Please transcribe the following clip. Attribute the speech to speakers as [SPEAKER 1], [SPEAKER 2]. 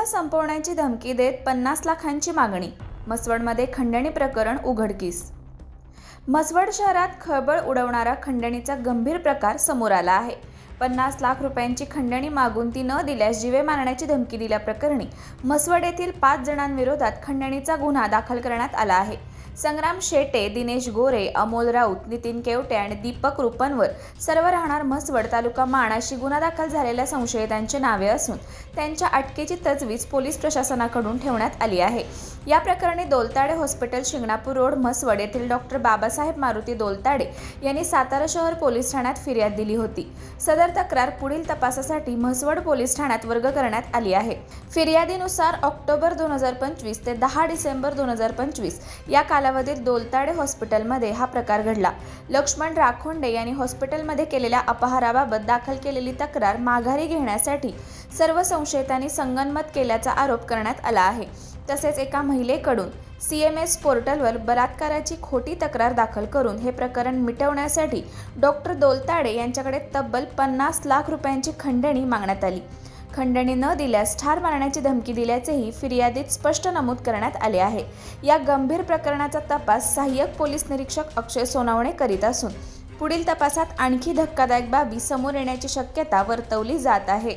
[SPEAKER 1] संबंध संपवण्याची धमकी देत पन्नास लाखांची मागणी. मसवडमध्ये खंडणी प्रकरण उघडकीस. मसवड शहरात खळबळ उडवणारा खंडणीचा गंभीर प्रकार समोर आला आहे. पन्नास लाख रुपयांची खंडणी मागून ती न दिल्यास जीवे मारण्याची धमकी दिल्याप्रकरणी मसवड येथील पाच जणांविरोधात खंडणीचा गुन्हा दाखल करण्यात आला आहे. संग्राम शेटे दिनेश गोरे अमोल राऊत नितीन केवटे आणि दीपक रुपनवर सर्व राहणार म्हसवड तालुका माण अशी गुन्हा दाखल झालेल्या संशयितांची नावे असून त्यांच्या अटकेची तजवीज पोलीस प्रशासनाकडून ठेवण्यात आली आहे. या प्रकरणी दोलताडे हॉस्पिटल शिंगणापूर रोड म्हसवड येथील डॉक्टर बाबासाहेब मारुती दोलताडे यांनी सातारा शहर पोलीस ठाण्यात फिर्याद दिली होती. सदर तक्रार पुढील तपासासाठी म्हसवड पोलीस ठाण्यात वर्ग करण्यात आली आहे. फिर्यादीनुसार ऑक्टोबर दोन हजार पंचवीस ते दहा डिसेंबर दोन हजार पंचवीस या कालावधीत दोलताडे हॉस्पिटलमध्ये हा प्रकार घडला. लक्ष्मण राखोंडे यांनी हॉस्पिटलमध्ये केलेल्या अपहाराबाबत दाखल केलेली तक्रार माघारी घेण्यासाठी सर्व संशयितांनी संगनमत केल्याचा आरोप करण्यात आला आहे. तसेच एका महिलेकडून सी एम एस पोर्टलवर बलात्काराची खोटी तक्रार दाखल करून हे प्रकरण मिटवण्यासाठी डॉक्टर दोलताडे यांच्याकडे तब्बल पन्नास लाख रुपयांची खंडणी मागण्यात आली. खंडणी न दिल्यास ठार मारण्याची धमकी दिल्याचेही फिर्यादीत स्पष्ट नमूद करण्यात आले आहे. या गंभीर प्रकरणाचा तपास सहाय्यक पोलीस निरीक्षक अक्षय सोनावणे करीत असून पुढील तपासात आणखी धक्कादायक बाबी समोर येण्याची शक्यता वर्तवली जात आहे.